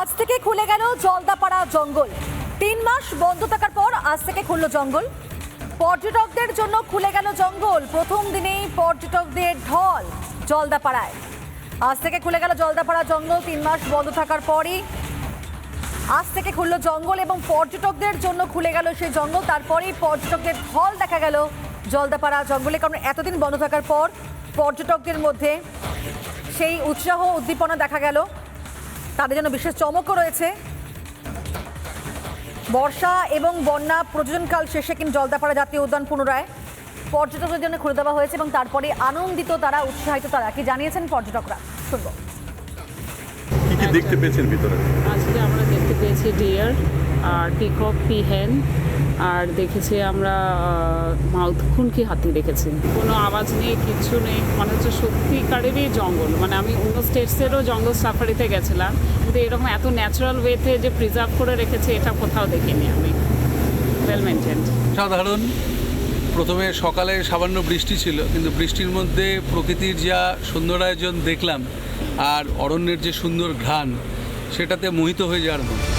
আজ থেকে খুলে গেল জলদাপাড়া জঙ্গল। তিন মাস বন্ধ থাকার পর আজ থেকে খুলল জঙ্গল। পর্যটকদের জন্য খুলে গেল জঙ্গল। প্রথম দিনেই পর্যটকদের ঢল জলদাপাড়ায়। আজ থেকে খুলে গেল জলদাপাড়া জঙ্গল। তিন মাস বন্ধ থাকার পরই আজ থেকে খুলল জঙ্গল এবং পর্যটকদের জন্য খুলে গেল সেই জঙ্গল। তারপরেই পর্যটকদের ঢল দেখা গেল জলদাপাড়া জঙ্গলে। কারণ এতদিন বন্ধ থাকার পর পর্যটকদের মধ্যে সেই উৎসাহ, উদ্দীপনা দেখা গেল। তাদের জন্য বিশেষ চমকও রয়েছে। বর্ষা এবং বন্যা প্রযোজনকাল শেষে কিন্তু জলদাপাড়া জাতীয় উদ্যান পুনরায় পর্যটকদের জন্য খুলে দেওয়া হয়েছে এবং তারপরে আনন্দিত তারা উৎসাহিত তারা। কি জানিয়েছেন পর্যটকরা? শুনব। কি কি দেখতে পেয়েছেন ভিতরে? আজকে আমরা দেখতে পেয়েছি ডিয়ার আর পিকক পিহেন আর দেখেছি আমরা খুনকি হাতি দেখেছি কোনো আওয়াজ নেই কিচ্ছু নেই। মানে হচ্ছে সত্যিকারেরই জঙ্গল। মানে আমি অন্য স্টেটসেরও জঙ্গল সাফারিতে গেছিলাম। কিন্তু এরকম এত ন্যাচারাল ওয়েতে যে প্রিজার্ভ করে রেখেছে, এটা কোথাও দেখিনি আমি। ওয়েল মেনটেন্ড সাধারণ, প্রথমে সকালে সামান্য বৃষ্টি ছিল, কিন্তু বৃষ্টির মধ্যে প্রকৃতির যা সুন্দর আয়োজন দেখলাম, আর অরণ্যের যে সুন্দর ঘ্রাণ, সেটাতে মোহিত হয়ে যাওয়ার মতো।